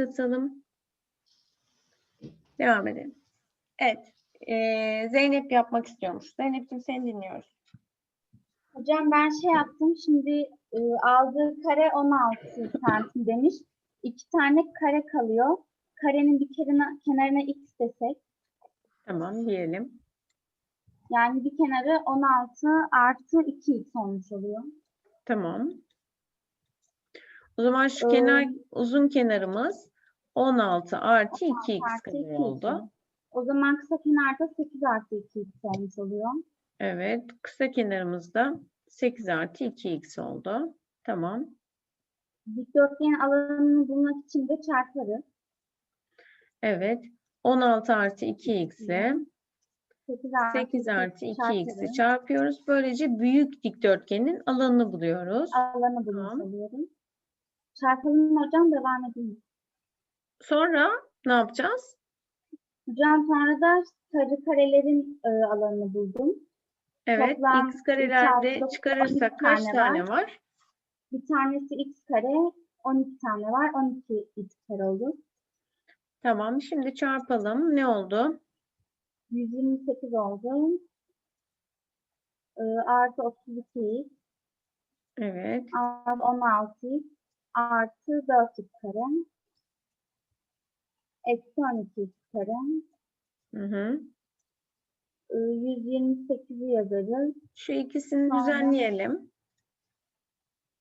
başlatalım. Devam edelim. Evet. ee, Zeynep yapmak istiyormuş. Zeynep'ciğim seni dinliyoruz. Hocam ben şey yaptım şimdi e, aldığı kare 16 santim demiş. İki tane kare kalıyor. Karenin bir kenarına, kenarına x desek. Tamam diyelim. Yani bir kenarı 16 artı 2x olmuş oluyor. Tamam. O zaman şu Ee, kenar uzun kenarımız 16 artı 2x Artı kadar 2x. oldu. O zaman kısa kenarda 8 artı 2x olmuş oluyor. Evet. Kısa kenarımızda 8 artı 2x oldu. Tamam. Dikdörtgen alanını bulmak için de çarparız. Evet. 16 artı 2x ile 8 artı 8 artı 2x'i çarparız. çarpıyoruz. Böylece büyük dikdörtgenin alanını buluyoruz. Alanı bulmuş Tamam. Çarpalım hocam devam edelim. Sonra ne yapacağız? Hocam sonra da sarı karelerin e, alanını buldum. Evet. Toplam x karelerde çıkarırsak 12 kaç tane tane var. var? Bir tanesi x kare, 12 tane var. 12 x kare olur. Tamam. Şimdi çarpalım. Ne oldu? 128 oldu. E, artı 32 x Evet. artı 16 x artı 4 x kare. Eksi 12 x kare. Hı hı. E, 128'i yazarız. Şu ikisini Sonra- düzenleyelim.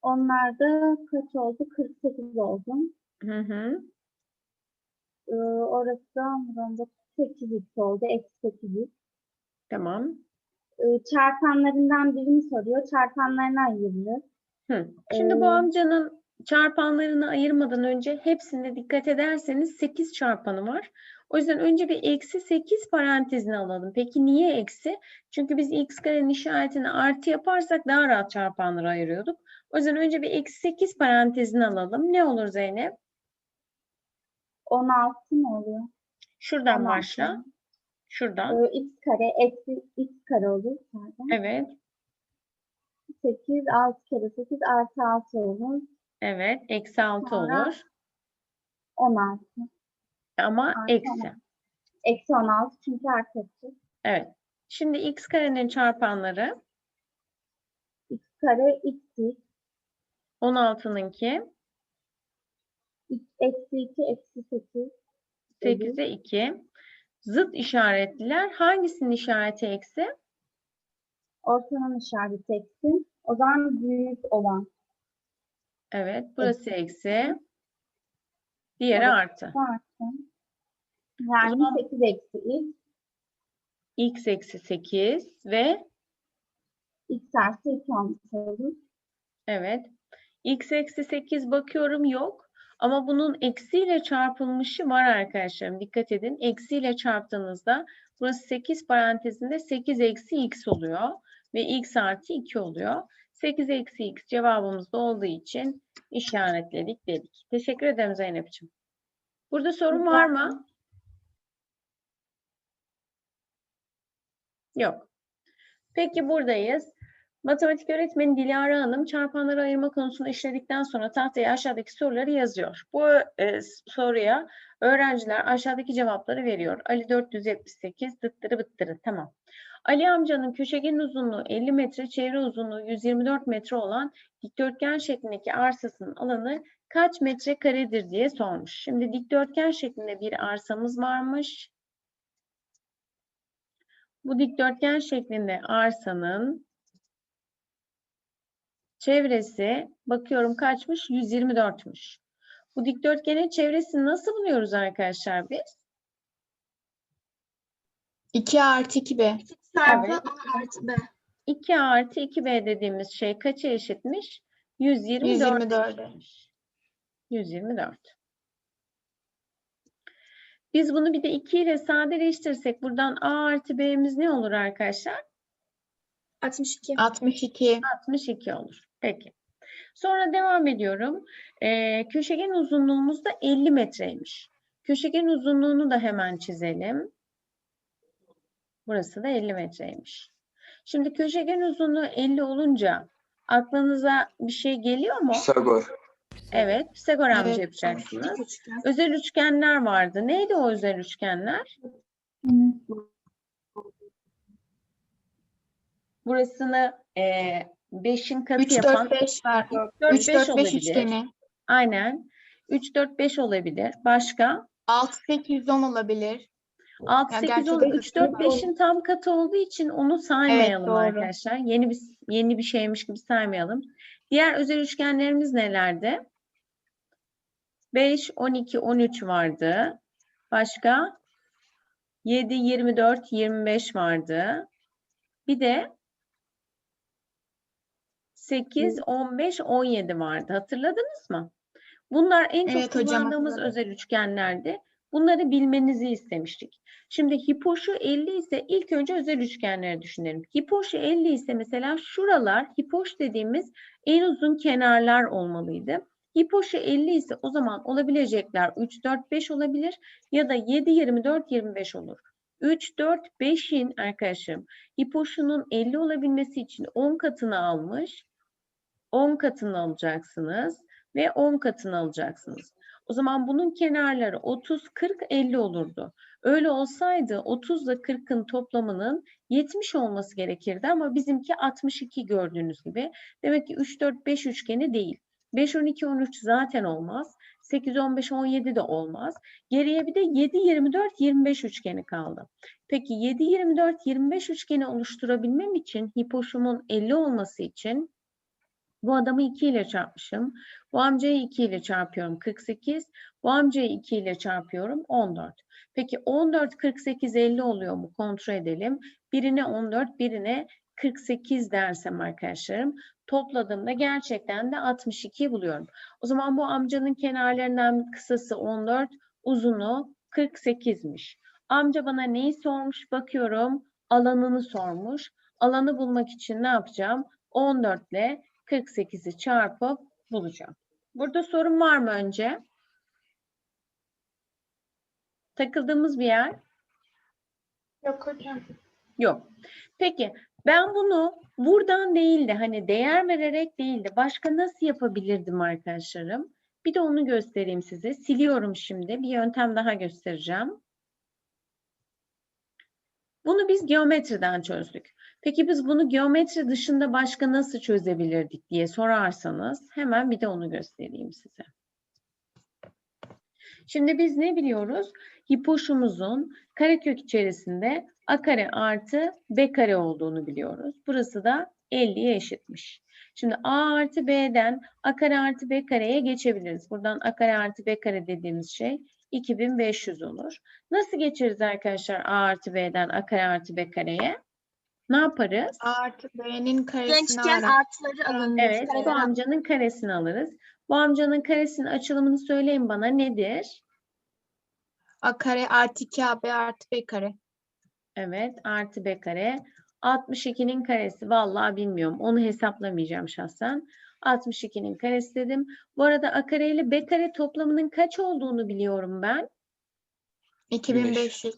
Onlar da kaç oldu? 48 oldu. Hı hı. E, orası da burada 8x oldu. Eksi 8x. Tamam. e, çarpanlarından birini soruyor. Çarpanlarına ayırılır. Hı. Şimdi bu Ee, amcanın çarpanlarını ayırmadan önce hepsine dikkat ederseniz 8 çarpanı var. O yüzden önce bir eksi 8 parantezine alalım. Peki niye eksi? Çünkü biz x karenin işaretini artı yaparsak daha rahat çarpanları ayırıyorduk. O yüzden önce bir eksi 8 parantezine alalım. Ne olur Zeynep? 16 mı oluyor? Şuradan 16. başla. Şuradan. Ee, x kare eksi x kare olur. Pardon. Evet. 8 6 kere 8 artı 6 olur. Evet. Eksi 6 Sonra olur. 16. Ama Artı eksi. 16. Eksi 16 çünkü artı eksi. Evet. Şimdi x karenin çarpanları x kare x x 16'nınki x eksi 2 eksi 8. 8'e 2. Zıt işaretliler hangisinin işareti eksi? Ortanın işareti eksi. O zaman büyük olan. Evet, burası eksi. Diğeri Evet. artı. Artı. Yani zaman- 8 eksi x. x eksi 8 ve x artı 2 olmuş olur. evet. x eksi 8 bakıyorum yok. Ama bunun eksiyle çarpılmışı var arkadaşlarım. Dikkat edin. Eksiyle çarptığınızda burası 8 parantezinde 8 eksi x oluyor. Ve x artı 2 oluyor. 8 eksi x cevabımızda olduğu için işaretledik dedik. Teşekkür ederim Zeynep'ciğim. Burada sorun var mı? Yok. Peki buradayız. Matematik öğretmeni Dilara Hanım çarpanları ayırma konusunu işledikten sonra tahtaya aşağıdaki soruları yazıyor. Bu e, soruya öğrenciler aşağıdaki cevapları veriyor. Ali 478, dıttırı bıttırı. Tamam. Ali amcanın köşegenin uzunluğu 50 metre, çevre uzunluğu 124 metre olan dikdörtgen şeklindeki arsasının alanı kaç metrekaredir diye sormuş. Şimdi dikdörtgen şeklinde bir arsamız varmış. Bu dikdörtgen şeklinde arsanın çevresi bakıyorum kaçmış? 124'müş. Bu dikdörtgenin çevresini nasıl buluyoruz arkadaşlar biz? 2 artı 2b. Çarpı A artı b. 2 artı 2b dediğimiz şey kaça eşitmiş? 124. 124. 124. Biz bunu bir de 2 ile sadeleştirirsek buradan a artı b'miz ne olur arkadaşlar? 62. 62. 62 olur. Peki. Sonra devam ediyorum. Ee, köşegen uzunluğumuz da 50 metreymiş. Köşegen uzunluğunu da hemen çizelim. Burası da 50 metreymiş. Şimdi köşegen uzunluğu 50 olunca aklınıza bir şey geliyor mu? Pisagor. Evet, Pisagor amca Evet. yapacaksınız. Dik üçgen. Özel üçgenler vardı. Neydi o özel üçgenler? Burasını 5'in katı 3, yapan 4, 5 var. 4, 3, 5 4, 5 olabilir. üçgeni. Aynen. 3, 4, 5 olabilir. Başka? 6, 8, 10 olabilir. 6, Ya 8, gerçi 10, de 3, 4, üçgeni 5'in tam katı olduğu için onu saymayalım doğru. arkadaşlar. Yeni bir yeni bir şeymiş gibi saymayalım. Diğer özel üçgenlerimiz nelerdi? 5, 12, 13 vardı. Başka? 7, 24, 25 vardı. Bir de 8, 15, 17 vardı. Hatırladınız mı? Bunlar en çok Evet hocam, kullandığımız hatırladım. özel üçgenlerdi. Bunları bilmenizi istemiştik. Şimdi hipoşu 50 ise ilk önce özel üçgenleri düşünelim. Hipoşu 50 ise mesela şuralar hipoş dediğimiz en uzun kenarlar olmalıydı. Hipoşu 50 ise o zaman olabilecekler 3, 4, 5 olabilir ya da 7, 24, 25 olur. 3, 4, 5'in arkadaşım hipoşunun 50 olabilmesi için 10 katını almış. 10 katını alacaksınız ve 10 katını alacaksınız. O zaman bunun kenarları 30, 40, 50 olurdu. Öyle olsaydı 30 ile 40'ın toplamının 70 olması gerekirdi ama bizimki 62 gördüğünüz gibi. Demek ki 3, 4, 5 üçgeni değil. 5, 12, 13 zaten olmaz. 8, 15, 17 de olmaz. Geriye bir de 7, 24, 25 üçgeni kaldı. Peki 7, 24, 25 üçgeni oluşturabilmem için hipoşumun 50 olması için bu adamı 2 ile çarpmışım. Bu amcayı 2 ile çarpıyorum 48. Bu amcayı 2 ile çarpıyorum 14. Peki 14, 48, 50 oluyor mu? Kontrol edelim. Birine 14, birine 48 dersem arkadaşlarım topladığımda gerçekten de 62 buluyorum. O zaman bu amcanın kenarlarından kısası 14, uzunu 48'miş. Amca bana neyi sormuş bakıyorum. Alanını sormuş. Alanı bulmak için ne yapacağım? 14 ile 48'i çarpıp bulacağım. Burada sorun var mı önce? Takıldığımız bir yer? Yok hocam. Yok. Peki ben bunu buradan değil de hani değer vererek değil de başka nasıl yapabilirdim arkadaşlarım? Bir de onu göstereyim size. Siliyorum şimdi. Bir yöntem daha göstereceğim. Bunu biz geometriden çözdük. Peki biz bunu geometri dışında başka nasıl çözebilirdik diye sorarsanız hemen bir de onu göstereyim size. Şimdi biz ne biliyoruz? Hipoşumuzun karekök içerisinde a kare artı b kare olduğunu biliyoruz. Burası da 50'ye eşitmiş. Şimdi a artı b'den a kare artı b kareye geçebiliriz. Buradan a kare artı b kare dediğimiz şey 2500 olur. Nasıl geçeriz arkadaşlar a artı b'den a kare artı b kareye? Ne yaparız? A artı B'nin karesini Gençken alarak. artıları alınır. Evet, bu amcanın karesini alırız. Bu amcanın karesinin açılımını söyleyin bana nedir? A kare artı 2 AB artı B kare. Evet, artı b kare. 62'nin karesi vallahi bilmiyorum. Onu hesaplamayacağım şahsen. 62'nin karesi dedim. Bu arada a kare ile b kare toplamının kaç olduğunu biliyorum ben. 2500.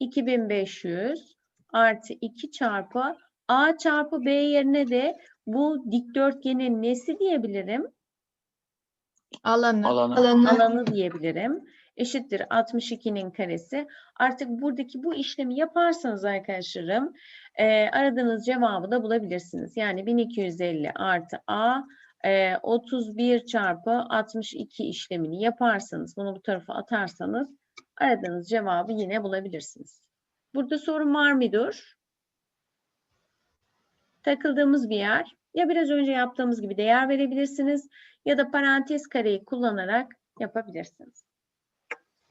2500 artı 2 çarpı a çarpı b yerine de bu dikdörtgenin nesi diyebilirim? Alanı. Alanı. alanı diyebilirim. Eşittir 62'nin karesi. Artık buradaki bu işlemi yaparsanız arkadaşlarım e, aradığınız cevabı da bulabilirsiniz. Yani 1250 artı a e, 31 çarpı 62 işlemini yaparsanız bunu bu tarafa atarsanız aradığınız cevabı yine bulabilirsiniz. Burada sorun var mıdır? Takıldığımız bir yer ya biraz önce yaptığımız gibi değer verebilirsiniz ya da parantez kareyi kullanarak yapabilirsiniz.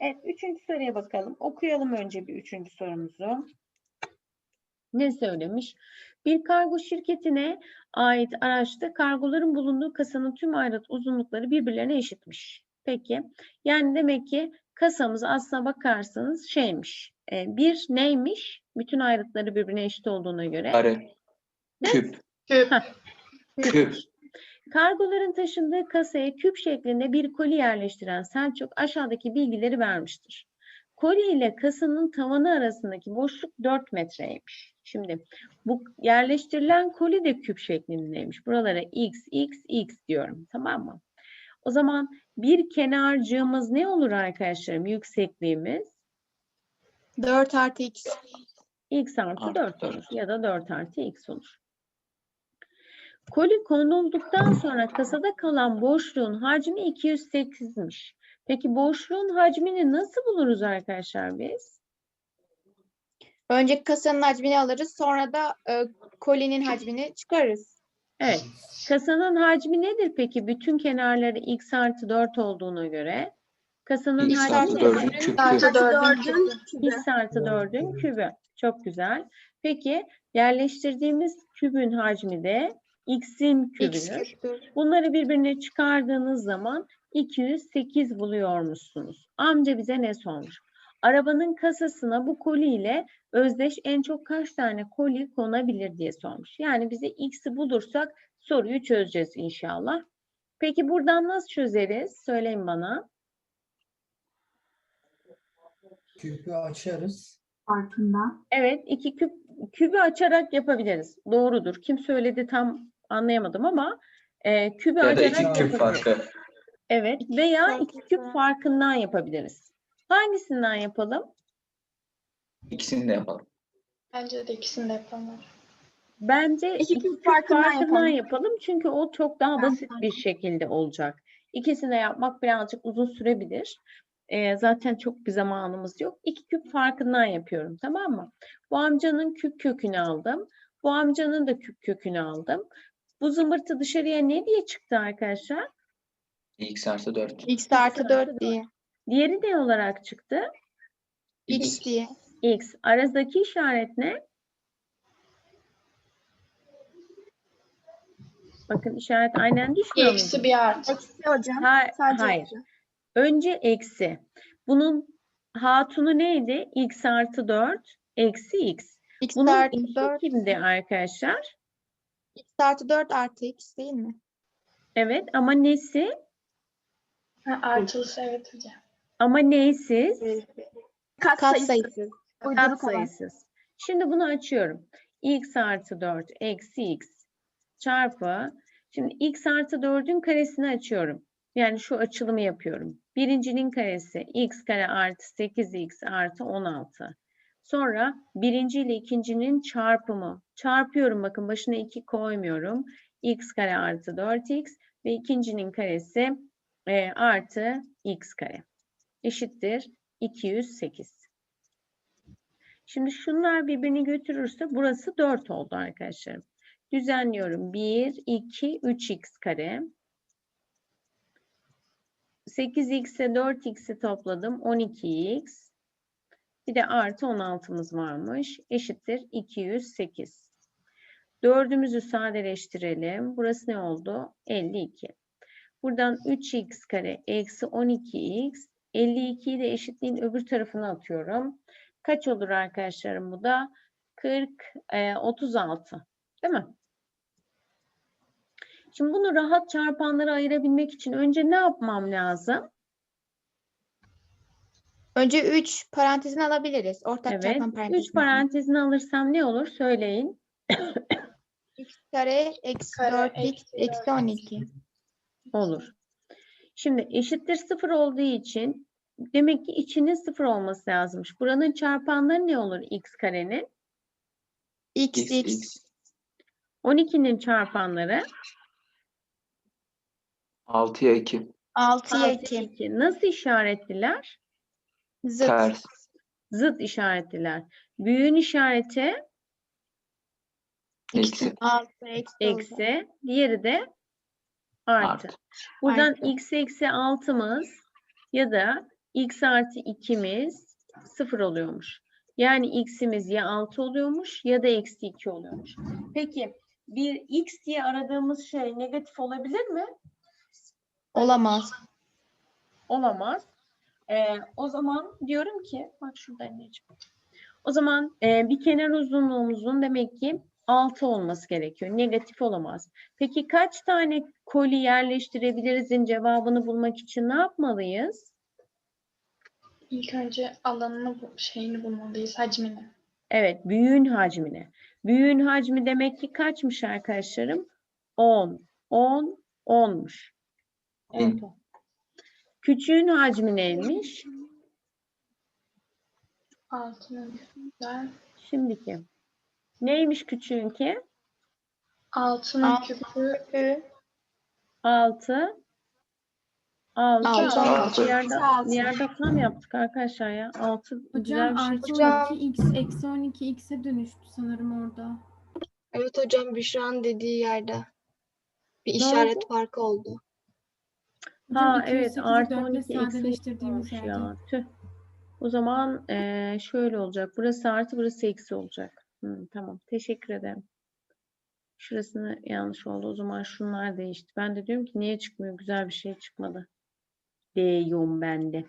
Evet, üçüncü soruya bakalım. Okuyalım önce bir üçüncü sorumuzu. Ne söylemiş? Bir kargo şirketine ait araçta kargoların bulunduğu kasanın tüm ayrıt uzunlukları birbirlerine eşitmiş. Peki, yani demek ki kasamız aslına bakarsanız şeymiş. E, bir neymiş? Bütün ayrıtları birbirine eşit olduğuna göre. Kare. Küp. Küp. Küp. Kargoların taşındığı kasaya küp şeklinde bir koli yerleştiren Selçuk aşağıdaki bilgileri vermiştir. Koli ile kasanın tavanı arasındaki boşluk 4 metreymiş. Şimdi bu yerleştirilen koli de küp şeklindeymiş. Buralara x, x, x diyorum. Tamam mı? O zaman bir kenarcığımız ne olur arkadaşlarım? Yüksekliğimiz 4 artı x. x artı Artı 4 dört. olur ya da 4 artı x olur. Koli konulduktan sonra kasada kalan boşluğun hacmi 208'miş. Peki boşluğun hacmini nasıl buluruz arkadaşlar biz? Önce kasanın hacmini alırız. Sonra da e, kolinin hacmini çıkarırız. Evet. Kasanın hacmi nedir peki? Bütün kenarları x artı 4 olduğuna göre. Kasanın X hacmi artı nedir? 4'ün küpü. Artı 4'ün x artı 4'ün kübü. Çok güzel. Peki yerleştirdiğimiz kübün hacmi de x'in küptür. Bunları birbirine çıkardığınız zaman 208 buluyormuşsunuz. Amca bize ne sormuş? Arabanın kasasına bu koli ile özdeş en çok kaç tane koli konabilir diye sormuş. Yani bize x'i bulursak soruyu çözeceğiz inşallah. Peki buradan nasıl çözeriz? Söyleyin bana. Küpü açarız. Farkında. Evet, iki küp kübü açarak yapabiliriz. Doğrudur. Kim söyledi tam anlayamadım ama e, kübü Ya da açarak iki küp farkı. Evet veya iki küp farkı. farkından yapabiliriz. Hangisinden yapalım? İkisini de yapalım. Bence de ikisini de yapalım. Bence İki iki küp küp farkından farkından yapalım. yapalım. Çünkü o çok daha basit bir şekilde olacak. İkisini de yapmak birazcık uzun sürebilir. Ee, zaten çok bir zamanımız yok. İki küp farkından yapıyorum tamam mı? Bu amcanın küp kökünü aldım. Bu amcanın da küp kökünü aldım. Bu zımbırtı dışarıya ne diye çıktı arkadaşlar? X artı 4. x artı 4 diye. Diğeri ne olarak çıktı? x diye. X. Aradaki işaret ne? Bakın işaret aynen düşmüyor mu? eksi bir artı. Eksi hocam. Ha- Sadece hayır. eksi. Önce eksi. Bunun hatunu neydi? X artı 4 eksi X. x Bunun artı eşi 4. kimdi arkadaşlar? x artı 4 artı x değil mi? Evet ama nesi? Ha, artılısı evet hocam. Ama neysiz? Kat sayısı. Kat sayısız. Şimdi bunu açıyorum. x artı 4 eksi x çarpı. Şimdi x artı 4'ün karesini açıyorum. Yani şu açılımı yapıyorum. Birincinin karesi x kare artı 8x artı 16. Sonra birinci ile ikincinin çarpımı. Çarpıyorum bakın başına 2 koymuyorum. x kare artı 4x ve ikincinin karesi e, artı x kare. Eşittir 208. Şimdi şunlar birbirini götürürse burası 4 oldu arkadaşlarım. Düzenliyorum. 1, 2, 3x kare. 8x'e 4x'i topladım. 12x. Bir de artı 16'mız varmış. Eşittir 208. Dördümüzü sadeleştirelim. Burası ne oldu? 52. Buradan 3x kare eksi 12x. 52'yi de eşitliğin öbür tarafına atıyorum. Kaç olur arkadaşlarım bu da? 40, e, 36. Değil mi? Şimdi bunu rahat çarpanlara ayırabilmek için önce ne yapmam lazım? Önce 3 parantezini alabiliriz. Ortak Evet. çarpan 3 parantezini. parantezini alırsam ne olur? Söyleyin. x kare eksi Kare 4x eksi eksi 12. Olur. Şimdi eşittir 0 olduğu için demek ki içinin 0 olması lazımmış. Buranın çarpanları ne olur x karenin? x X, x. X. 12'nin çarpanları 6'ya 2. 6'ya artı 2. 2. Nasıl işaretliler? Zıt. Ters. Zıt işaretliler. Büyüğün işareti Eksi. 6 eksi. eksi, diğeri de artı. Artı. Buradan Artı. x eksi 6'mız ya da x artı 2'miz 0 oluyormuş. Yani x'imiz ya 6 oluyormuş ya da eksi 2 oluyormuş. Peki bir x diye aradığımız şey negatif olabilir mi? Olamaz. Olamaz. Ee, o zaman diyorum ki, bak şurada anneciğim. O zaman e, bir kenar uzunluğumuzun demek ki 6 olması gerekiyor. Negatif olamaz. Peki kaç tane koli yerleştirebilirizin cevabını bulmak için ne yapmalıyız? İlk önce alanını, bu- şeyini bulmalıyız, hacmini. Evet, büyüğün hacmini. Büyüğün hacmi demek ki kaçmış arkadaşlarım? 10. 10, 10'muş. Oldu. Küçüğün hacmi neymiş? Altının küpünden. Şimdiki. Neymiş küçüğünki? Altının Altı. küpü 6 6 Altı. Altı. Yerde, Altı. yerde yaptık arkadaşlar ya. 6 güzel Hocam bir şey. artı Hocam. 12 x eksi 12 x'e dönüştü sanırım orada. Evet hocam Büşra'nın dediği yerde. Bir Ne işaret oldu? farkı oldu. Hocam Ha evet 208'i artı 4'le 12 eksi sadeleştirdiğimiz yerde. ya. Tüh. O zaman eee, şöyle olacak. Burası artı burası eksi olacak. Hı, tamam. Teşekkür ederim. Şurasını yanlış oldu. O zaman şunlar değişti. Ben de diyorum ki niye çıkmıyor? Güzel bir şey çıkmadı. Diyorum ben de.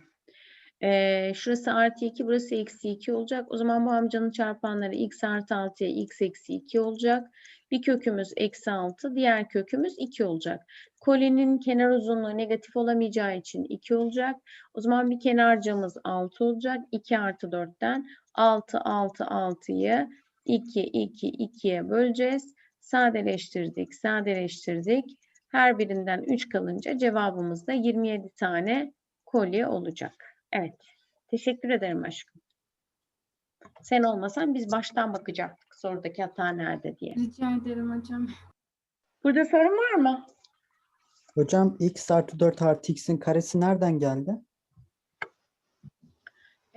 Eee, şurası artı 2, burası eksi 2 olacak. O zaman bu amcanın çarpanları x artı 6'ya x eksi 2 olacak. Bir kökümüz eksi 6, diğer kökümüz 2 olacak. Kolinin kenar uzunluğu negatif olamayacağı için 2 olacak. O zaman bir kenarcamız 6 olacak. 2 artı 4'ten 6, 6, 6'yı 2, 2, 2'ye böleceğiz. Sadeleştirdik, sadeleştirdik. Her birinden 3 kalınca cevabımız da 27 tane kolye olacak. Evet. Teşekkür ederim aşkım. Sen olmasan biz baştan bakacaktık sorudaki hata nerede diye. Rica ederim hocam. Burada sorun var mı? Hocam x artı 4 artı x'in karesi nereden geldi?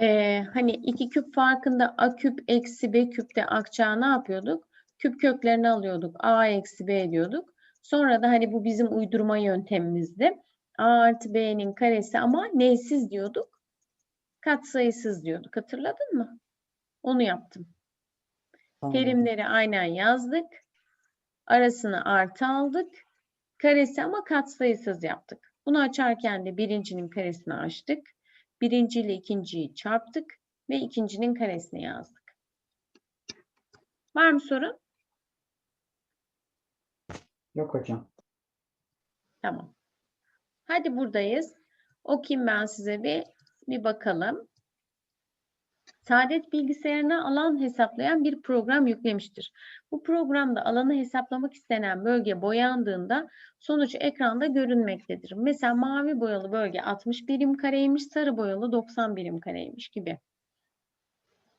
Ee, hani iki küp farkında a küp eksi b küpte akçağı ne yapıyorduk? Küp köklerini alıyorduk. a eksi b diyorduk. Sonra da hani bu bizim uydurma yöntemimizdi. a artı b'nin karesi ama neysiz diyorduk? Katsayısız diyorduk. Hatırladın mı? Onu yaptım. Tamam. Terimleri aynen yazdık. Arasını artı aldık. Karesi ama katsayısız yaptık. Bunu açarken de birincinin karesini açtık. Birinci ile ikinciyi çarptık ve ikincinin karesini yazdık. Var mı sorun? Yok hocam. Tamam. Hadi buradayız. Okuyayım ben size bir, bir bakalım. Saadet bilgisayarına alan hesaplayan bir program yüklemiştir. Bu programda alanı hesaplamak istenen bölge boyandığında sonuç ekranda görünmektedir. Mesela mavi boyalı bölge 60 birim kareymiş, sarı boyalı 90 birim kareymiş gibi.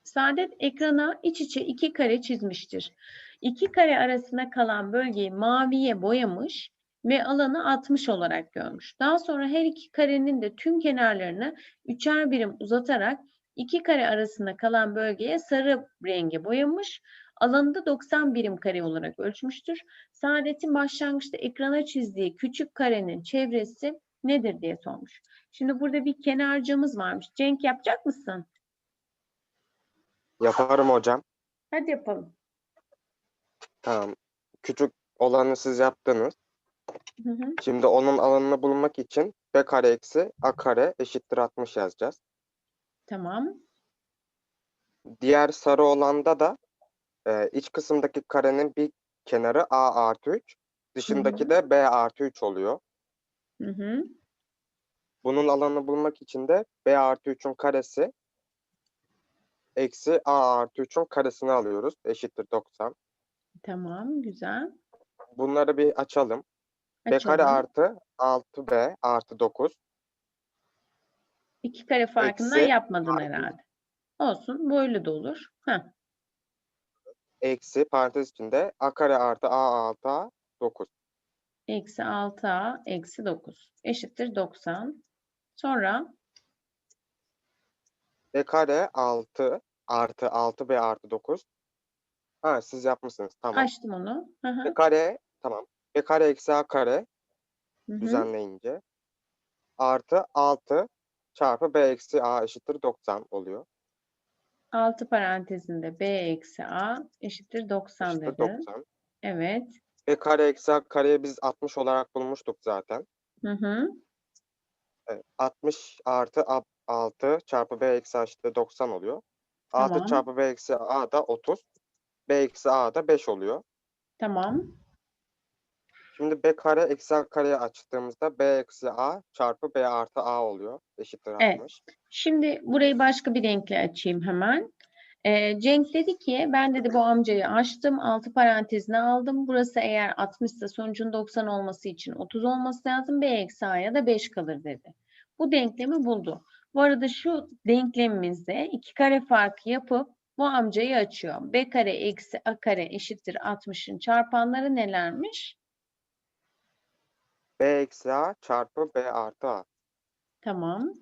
Saadet ekrana iç içe iki kare çizmiştir. İki kare arasında kalan bölgeyi maviye boyamış ve alanı 60 olarak görmüş. Daha sonra her iki karenin de tüm kenarlarını üçer birim uzatarak iki kare arasında kalan bölgeye sarı renge boyamış. Alanı da 90 birim kare olarak ölçmüştür. Saadet'in başlangıçta ekrana çizdiği küçük karenin çevresi nedir diye sormuş. Şimdi burada bir kenarcamız varmış. Cenk yapacak mısın? Yaparım hocam. Hadi yapalım. Tamam. Küçük olanı siz yaptınız. Hı hı. Şimdi onun alanını bulmak için b kare eksi a kare eşittir 60 yazacağız. Tamam. Diğer sarı olanda da e, iç kısımdaki karenin bir kenarı a artı 3, dışındaki de b artı 3 oluyor. Hı hı. Bunun alanını bulmak için de b artı 3'ün karesi eksi a artı 3'ün karesini alıyoruz. Eşittir 90. Tamam. Güzel. Bunları bir açalım. B kare artı 6b artı 9 İki kare farkından Eksi yapmadın artı. herhalde. Olsun. Böyle de olur. Heh. eksi parantez içinde a kare artı a artı a 9. Eksi 6a eksi 9 eşittir 90. Sonra b kare 6 artı 6b artı 9. Ha siz yapmışsınız. Tamam. açtım onu. Hı hı, b kare tamam. B kare eksi a kare hı hı. düzenleyince artı 6 çarpı b eksi a eşittir 90 oluyor. 6 parantezinde b eksi a eşittir 90 Eşittir dedi. 90. Evet. b kare eksi a kareyi biz 60 olarak bulmuştuk zaten. Hı hı. Evet, 60 artı a- 6 çarpı b eksi a eşittir 90 oluyor. 6 Tamam. çarpı b eksi a da 30. b eksi a da 5 oluyor. Tamam. Şimdi b kare eksi a kareyi açtığımızda b eksi a çarpı b artı a oluyor. Eşittir Evet. 60. Şimdi burayı başka bir renkle açayım hemen. Ee, Cenk dedi ki ben dedi bu amcayı açtım. Altı parantezine aldım. Burası eğer 60 ise sonucun 90 olması için 30 olması lazım. B eksi A'ya da 5 kalır dedi. Bu denklemi buldu. Bu arada şu denklemimizde iki kare farkı yapıp bu amcayı açıyor. B kare eksi A kare eşittir 60'ın çarpanları nelermiş? B eksi A çarpı B artı A. Tamam.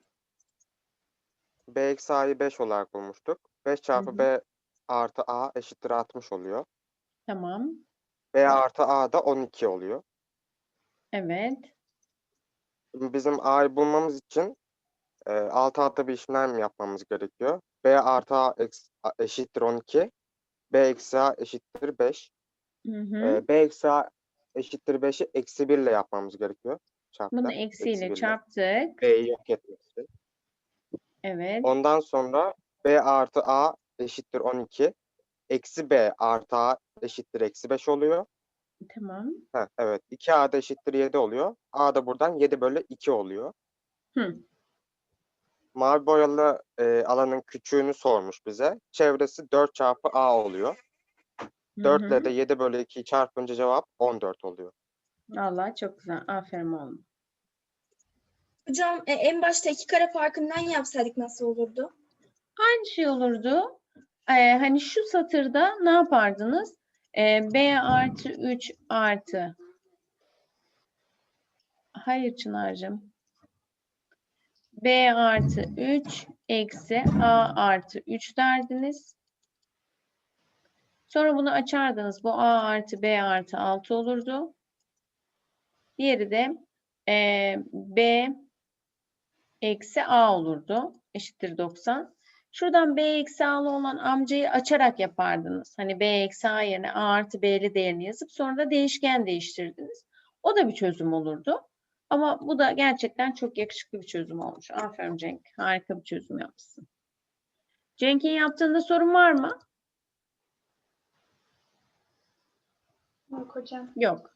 B eksi A'yı 5 olarak bulmuştuk. 5 çarpı hı. B artı A eşittir 60 oluyor. Tamam. B artı A da 12 oluyor. Evet. Bizim A'yı bulmamız için e, alt alta bir işlem yapmamız gerekiyor. B artı A eşittir 12. B eksi A eşittir 5. Hı hı. E, B eksi A eşittir 5'i eksi 1 ile yapmamız gerekiyor. Çarpta. Bunu eksi eksiyle çarptık. B'yi yok etmek için. Evet. Ondan sonra B artı A eşittir 12. Eksi B artı A eşittir eksi 5 oluyor. Tamam. Heh, evet. 2A da eşittir 7 oluyor. A da buradan 7 bölü 2 oluyor. Hı. Mavi boyalı e, alanın küçüğünü sormuş bize. Çevresi 4 çarpı A oluyor. Hı 4 hı. ile de 7 bölü 2'yi çarpınca cevap 14 oluyor. Allah çok güzel. Aferin oğlum. Hocam e, en başta iki kare farkından yapsaydık nasıl olurdu? Aynı şey olurdu. Ee, hani şu satırda ne yapardınız? Ee, B artı 3 artı. Hayır Çınar'cığım. B artı 3 eksi A artı 3 derdiniz. Sonra bunu açardınız. Bu A artı B artı 6 olurdu. Diğeri de eee, B eksi A olurdu. Eşittir 90. Şuradan B eksi A'lı olan amcayı açarak yapardınız. Hani B eksi A yerine A artı B'li değerini yazıp sonra da değişken değiştirdiniz. O da bir çözüm olurdu. Ama bu da gerçekten çok yakışıklı bir çözüm olmuş. Aferin Cenk. Harika bir çözüm yapmışsın. Cenk'in yaptığında sorun var mı? Yok hocam. Yok.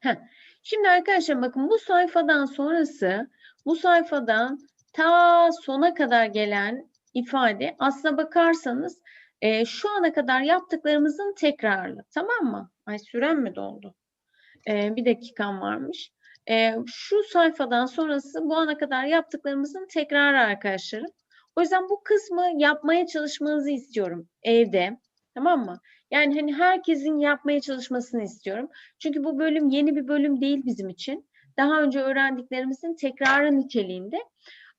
Heh. Şimdi arkadaşlar bakın bu sayfadan sonrası bu sayfadan ta sona kadar gelen ifade aslına bakarsanız e, şu ana kadar yaptıklarımızın tekrarı. Tamam mı? Ay süren mi doldu? E, bir dakikam varmış. E, şu sayfadan sonrası bu ana kadar yaptıklarımızın tekrarı arkadaşlarım. O yüzden bu kısmı yapmaya çalışmanızı istiyorum evde. Tamam mı? Yani hani herkesin yapmaya çalışmasını istiyorum. Çünkü bu bölüm yeni bir bölüm değil bizim için. Daha önce öğrendiklerimizin tekrarı niteliğinde.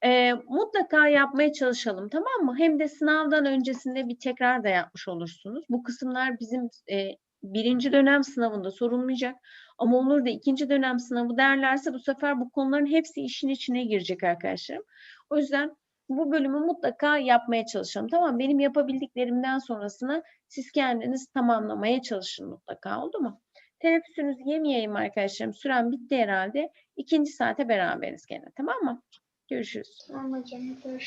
Ee, mutlaka yapmaya çalışalım tamam mı? Hem de sınavdan öncesinde bir tekrar da yapmış olursunuz. Bu kısımlar bizim e, birinci dönem sınavında sorulmayacak. Ama olur da ikinci dönem sınavı derlerse bu sefer bu konuların hepsi işin içine girecek arkadaşlarım. O yüzden bu bölümü mutlaka yapmaya çalışalım. Tamam? Benim yapabildiklerimden sonrasını siz kendiniz tamamlamaya çalışın mutlaka oldu mu? Teneffüsünüzü yemeyeyim arkadaşlarım. Süren bitti herhalde. İkinci saate beraberiz gene tamam mı? Görüşürüz. Tamam hocam. Görüşürüz.